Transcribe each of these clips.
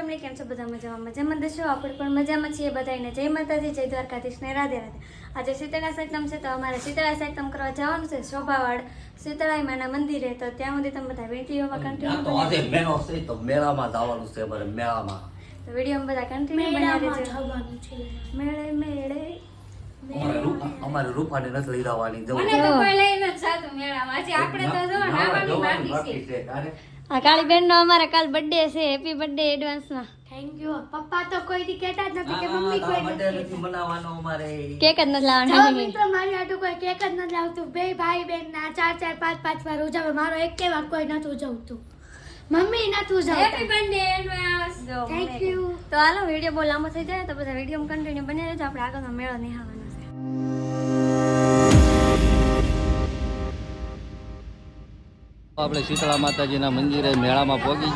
Family કેમ છો? બધા મજામાં? મજામાં દશો આપણે પણ મજામાં છીએ બધાને જય માતાજી જય દ્વારકાધીશ ને રાધે રાધે. આજે શીતળા સાયતમ છે તો અમારે શીતળા સાયતમ કરવા જવાનું છે શોભાવાડ. શીતળાઈ માના મંદિરે. તો ત્યાં સુધી તમે બધા વિડીયોમાં ત્યાં તો આજે કન્ટિન્યુ મેળો છે તો મેળામાં જવાનું છે અમારે મેળામાં. તો વિડીયોમાં બધા કન્ટિન્યુ બનાવી દેજો. મેળે મેળે અમારે રૂપાને નથી લઈ જવાની જવું મને તો કોઈ લઈને જ જાતું મેળામાં. આજે આપણે તો જો નાવાની બાકી છે. આ કાળી બેનનો અમારે કાલ બર્થડે છે હેપી બર્થડે એડવાન્સમાં થેન્ક યુ પપ્પા તો કોઈ દી કહેતા જ નથી કે મમ્મી કોઈ બર્થડે નથી મનાવવાનો અમારે. કેક જ નથી લાવવાનો મિત્રો મારી આટુ કોઈ કેક જ નથી લાવતું. બે ભાઈ બેન ના ચાર ચાર પાંચ પાંચ વાર ઉજાવે મારો એક કે વાર કોઈ નથી ઉજવતું. મમ્મી નથી happy birthday advance thank you તો હાલો વીડિયો બહુ લાંબો થઈ જાય તો બધા વીડિયો કન્ટિન્યુ બની રહેજો. આપણે આગળનો મેળો નિહાળવાનો છે. આપણે શીતળા માતાજીના મંદિરે મેળામાં પહોંચી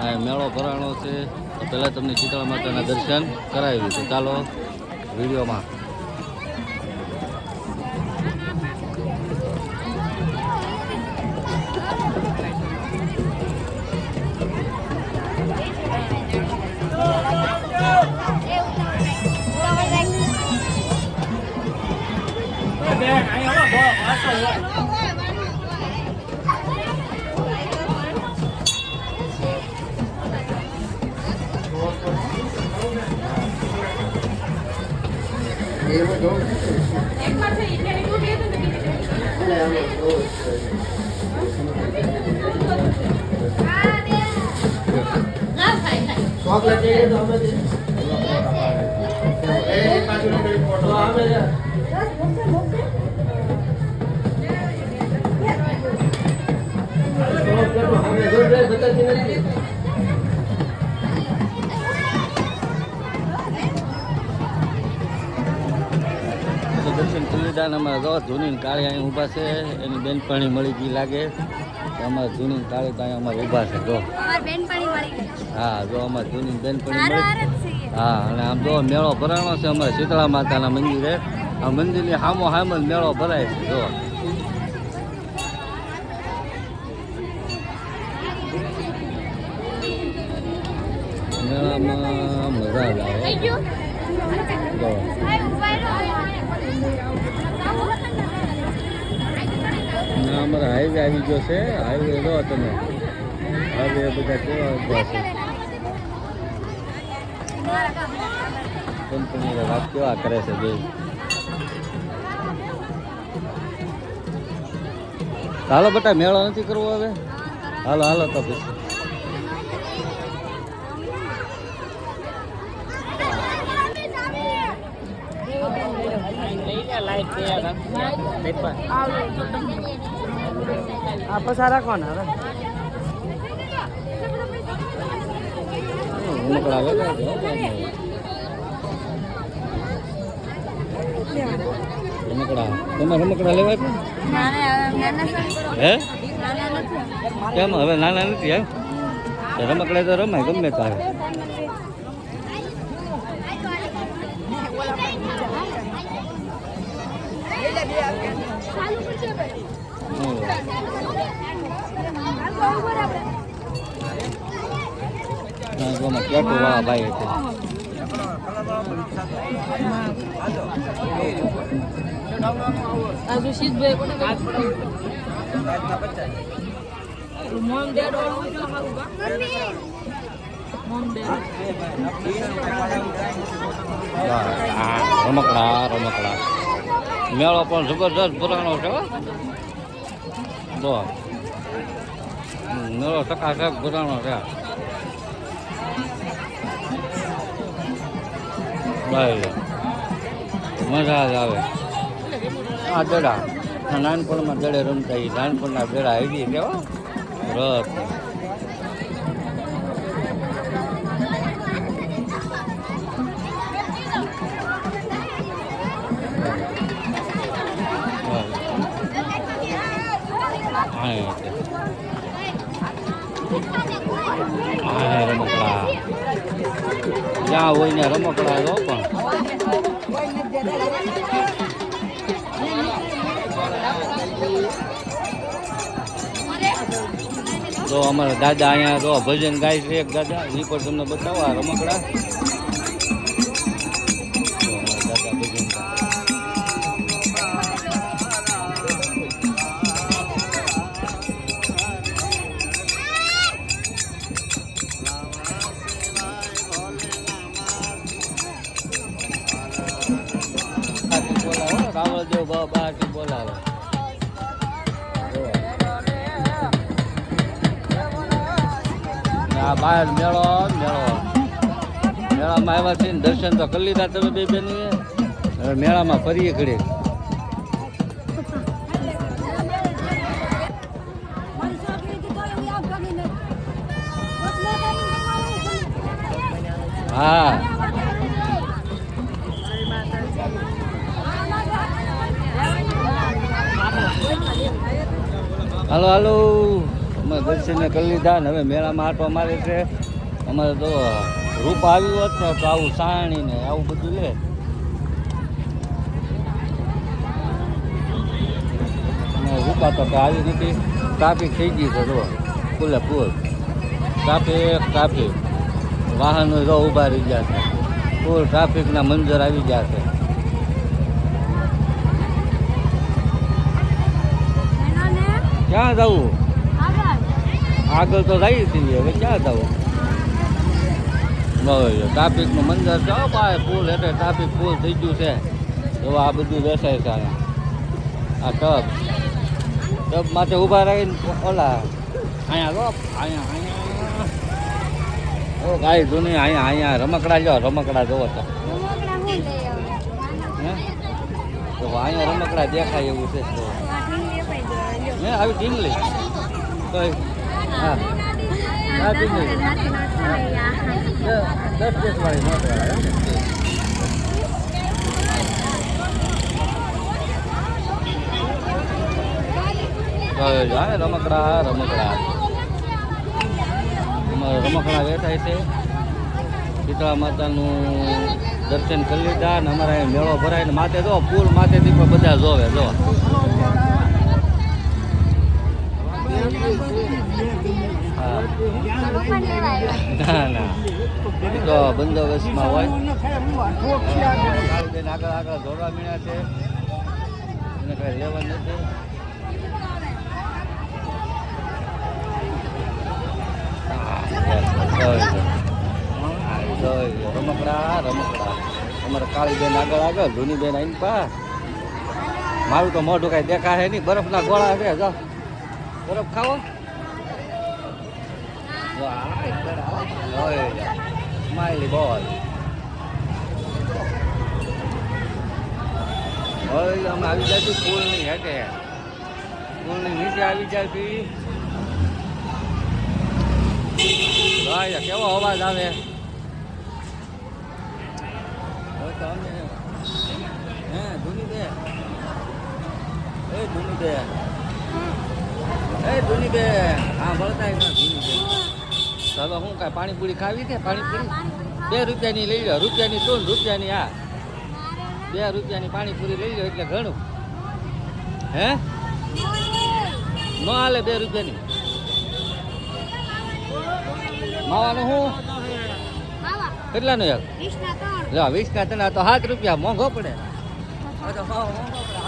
અને મેળો ભરાણો છે. તો પહેલાં તમને શીતળા માતાના દર્શન કરાવ્યું છે. ચાલો, વિડીયોમાં. તો દર્શન કરી લીધા અને અમારા રસ જૂની કાળી અહીં ઊભા છે. એની બેનપણી મળી ગઈ લાગે. અમારા જૂની કાળી તો અમારે ઊભા છે જો. હા જો અમારે જૂની બેનપણી મળી. હા અને આમ જો મેળો ભરાણો છે અમારે શીતળા માતાના મંદિરે. આ મંદિરની સામો સામ જ મેળો ભરાય છે જો. મેળામાં મજા જ. આવે ના અમારે હાઈવે આવી ગયો છે. હાઈવે જો તમે હાઈવે બધા કેવા જશે કંપની વાત કેવા કરે છે બે હાલો બટા, મેળો નથી કરવો હવે? હાલો હાલો, તો પછી. રમકડા લેવા છે, હો બાપુ. રમકડા. તમારે રમકડા લેવા છે? નાના નાના સર હે? કેમ? હવે નાના નથી એમ? તો રમકડા તો રમાય ગમે તારે હમ. વાળા ભાઈ રમકડા રમકડા. મેળો પણ જબરદસ્ત પુરાણો છે હમ, મેળો સકાસક પુરાણો છે મજા જ આવે. આ દડા. નાનપણમાં દડે રમતા એ નાનપણના દડા આવી કેવા રસ. હા રમકડા. જ્યાં હોય ને રમકડા જો પણ તો અમારા દાદા અહીંયા તો ભજન ગાય છે એક દાદા એ પણ તમને બતાવો આ રમકડા. આ બહાર મેળો મેળો. મેળામાં આવ્યા છે દર્શન તો કરી લીધા તમે બે બેન હવે મેળામાં ફરીએ ઘડીએ. હા. હાલો હાલો. અમે દર્શનને કરી લીધા ને હવે મેળામાં આટો મારે છે. અમારે તો રૂપ આવ્યું હોત ને તો આવું સાણી ને આવું બધું લે. રૂપા તો આવી નથી. ટ્રાફિક થઈ ગઈ છે જો ફૂલે ફૂલ. Traffic traffic. વાહનો જો ઊભા રહી ગયા છે. ફૂલ ટ્રાફિકના મંજર આવી ગયા છે. ક્યાં જવું? આગળ તો જઈએ છીએ હવે ક્યાં જવું? ટ્રાફિકનું મંદિર છે. ભાઈ પુલ એટલે ટ્રાફિક ફૂલ થઈ ગયું છે. તો આ બધું દેસાય છે અહીંયા. આ ટબ ટબ માટે ઊભા રહીને ઓલા. અહીંયા લો અહીંયા અહીંયા. ઓ ગાય જૂની અહીંયા અહીંયા. રમકડા જો રમકડા જોવો તો. તો અહીંયા રમકડા દેખાય એવું છે આવી ઢીંગલી? તો દસ દસ વાળી નોટ વાળા જાણે રમકડા રમકડા. રમકડા વેચાય છે શીતળા માતાનું દર્શન કરી લીધા ને અમારે અહીં મેળો ભરાય ને માથે જો પૂર માથેથી પણ બધા જોવે જો બંદોબસ્તમાં હોય આગળ આગળ દોડવા મીણ્યા છે એને કઈ લેવા નથી. રમકડા રમકડા અમારે કાળીબેન આગળ આગળ ધૂનીબેન આવીને પા મારું તો મોઢું કાંઈ દેખાય નહીં બરફના ગોળા છે બરફ ખાવો સ્માઇલી બોલ હવે અમે આવી જાય ફૂલની હેઠે ફૂલની નીચે આવી જાય છે ભાઈ કેવો અવાજ આવે હવે તો અમે હે ધૂની દે એ ધૂની દે એ ધૂની દે હા વળતા ના ધૂની દે ચાલો હું કાંઈ પાણીપુરી ખાવી છે? પાણીપુરી? બે રૂપિયાની લઈ લો રૂપિયાની ત્રણ રૂપિયાની આ? બે રૂપિયાની પાણીપુરી લઈ લો એટલે ઘણું. હે? ન હાલે બે રૂપિયાની. માવાનું હું? કેટલાનું યાર લો વીસ ના તો સાત રૂપિયા. મોંઘો પડે. હવે તો ભાવ મોંઘો પડે.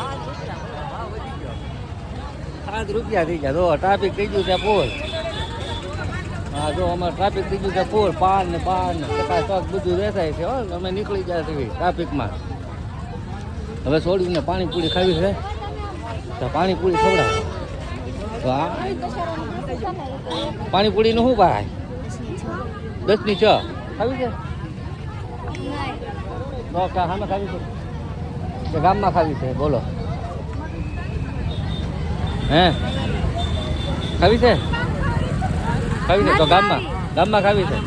સાત રૂપિયા થઈ ગયા. તો ટ્રાફિક થઈ ગયું છે ફૂલ હા, જો અમારે ટ્રાફિક થઈ ગયું છે ફૂલ પાન ને પાન ને. કપાસ ચોક બધું દેખાય છે, હો. અમે નીકળી ગયા છે ટ્રાફિકમાં હવે છોડીને પાણીપુરી ખાવી છે. તો પાણીપુરી ખવડાવો. તો આ પાણીપુરીનું શું ભાઈ? દસની છ. ખાવી છે? સામે ખાવી છે. કે ગામમાં ખાવી છે, બોલો. હે? ખાવી છે? ખાવી છે? તો ગામમાં? ગામમાં ખાવી છે?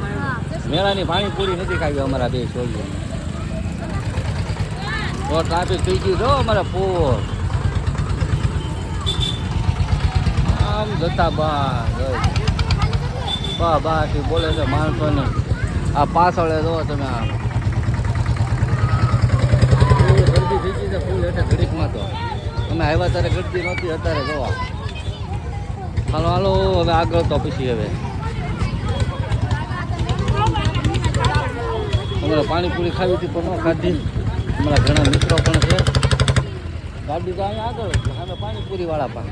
મેળાની પાણીપુરી નથી ખાવી અમારા બે છોડીઓ તો ટ્રાફિક થઈ ગયું છો અમારા પૂર આમ જતા બા બા બા બોલે છે માણસોને? આ પાછળ જો તમે ફૂલ ગરદી થઈ ગઈ છે ફૂલ એટલે ઘડીકમાં તો. અમે આવ્યા ત્યારે ગરદી નહોતી અત્યારે જોવા. હાલો હાલો હવે આગળ તો પછી હવે. અમારે પાણીપુરી ખાવી હતી પણ ન ખાધી. અમારા ઘણા મિત્રો પણ છે. ગાડી તો અહીંયા આગળ અમે પાણીપુરી વાળા પણ.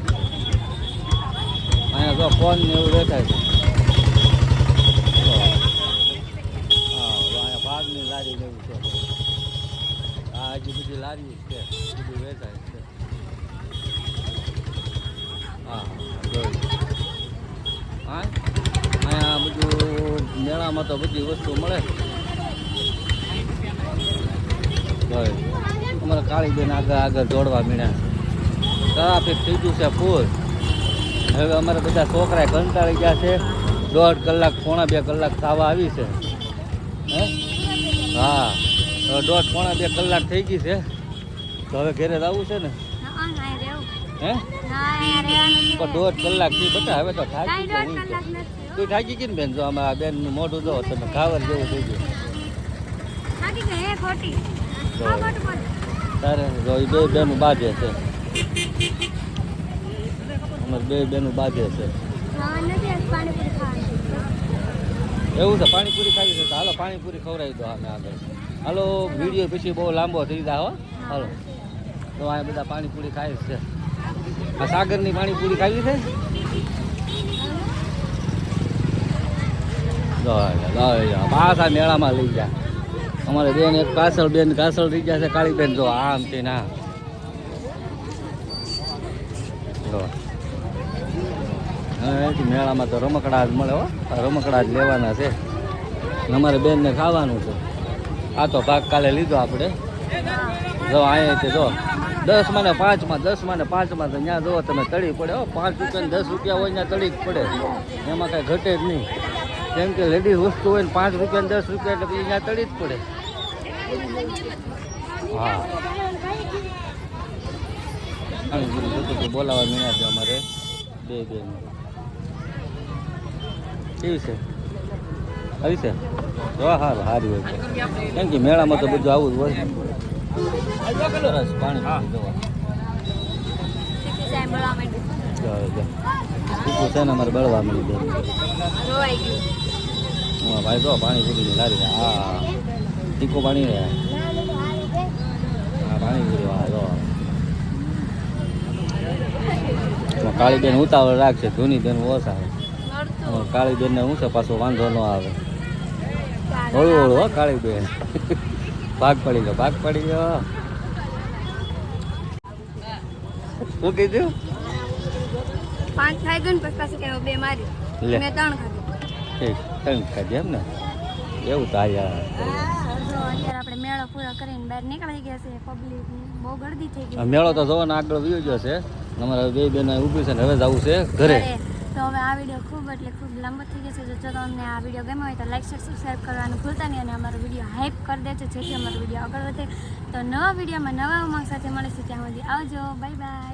અહીંયા જો ફોન ને એવું બેઠા છે. અહીંયા ભાગની લારી ને છે. આ હજી બધી લારી છે બધું વેચાય છે. હા હા, અહીંયા બધું મેળામાં તો બધી વસ્તુ મળે. જોયું અમારા કાળીબેન આગળ આગળ દોડવા મીણ્યા. ટ્રાફિક થઈ ગયું છે ફૂલ. હવે અમારે બધા છોકરા કંટાળી ગયા છે. દોઢ કલાક પોણા બે કલાક થવા આવી છે. હે? હા. દોઢ પોણા બે કલાક થઈ ગઈ છે. તો હવે ઘરે જવું છે ને? હા. પણ દોઢ કલાકથી બધા હવે તો થાકી તો. થાકી ગઈ ને બેન જો અમારા બેન મોઢું જો તમે ખાવર જેવું થઈ ગયું. તારે જો એ બે બેનું બાજે છે. અમારે બે બેનું બાજે છે. એવું છે, પાણીપુરી ખાવી છે હાલો, પાણીપુરી ખવડાવી દો અમે આગળ. હાલો, વીડિયો પછી બહુ લાંબો થઈ જાય હાલો. તો અહીંયા બધા પાણીપુરી ખાય છે. આ સાગરની પાણીપુરી ખાવી છે? પાછા મેળામાં લઈ જા. અમારે બેન એક કાસળ બેન, કાસળ રહી ગયા છે, કાળી બેન. જો, આમ છે ના મેળામાં તો રમકડા જ મળે હો. રમકડા જ લેવાના છે. અમારે બેનને ખાવાનું છે. આ તો ભાગ કાલે લીધો આપણે. જો, અહીંયા જો. દસમાં ને પાંચમાં દસમાં ને પાંચમાં તો ત્યાં જો, તમે તળી પડે હો. પાંચ રૂપિયા દસ રૂપિયા હોય ત્યાં તળી જ પડે. એમાં કાંઈ ઘટે જ નહીં. કેમ કે લેડીઝ વસ્તુ હોય ને પાંચ રૂપિયા દસ રૂપિયા એટલે પછી ત્યાં તળી જ પડે. હા બોલાવા મળ્યા છે અમારે બે બેન કેવી છે આવી છે જો હા સારી હોય છે કેમ કે મેળામાં તો બધું આવું જ હોય સરસ પાણી જોવા જાય છે ને અમારે બળવા મળી હા ભાઈ જો પાણી પૂરી લારી હા ટીકો પાણી રે હા પાણી પૂરી કાળી બેન ઉતાવળ રાખશે ધૂની બેન ઓછા આવે. કાળી બેન ને ઊંચે છે પાછો વાંધો ન આવે. હળવું હળવું હો કાળી બેન ભાગ પડી ગયો ભાગ પડી ગયો. શું કીધું? પાંચ ખાઈ ગયું પછી પાછું કહેવું બે મારી લે. મેં ત્રણ ખાધી. ઠીક ત્રણ ખાધી એમ ને? એવું તાજા જો અત્યારે આપણે મેળો પૂરો કરીને બહાર નીકળી ગયા છે પબ્લિક બહુ ગળદી થઈ ગઈ મેળો તો જોવાનો આગળ વ્યૂ ગયો છે અમારા બે બેન ઊભી છે ને હવે જવું છે ઘરે. તો હવે આ વીડિયો ખૂબ એટલે ખૂબ લાંબો થઈ ગયો છે. જો જો તમને આ વીડિયો ગમ્યો હોય તો લાઈક શેર સબસ્ક્રાઈબ કરવાનું ભૂલતા નહીં અને અમારો વીડિયો હાઈપ કરી દેજો જેથી અમારો વીડિયો આગળ વધે. તો નવા વિડીયોમાં નવા ઉમંગ સાથે મળીશું. ત્યાં સુધી આવજો. Bye bye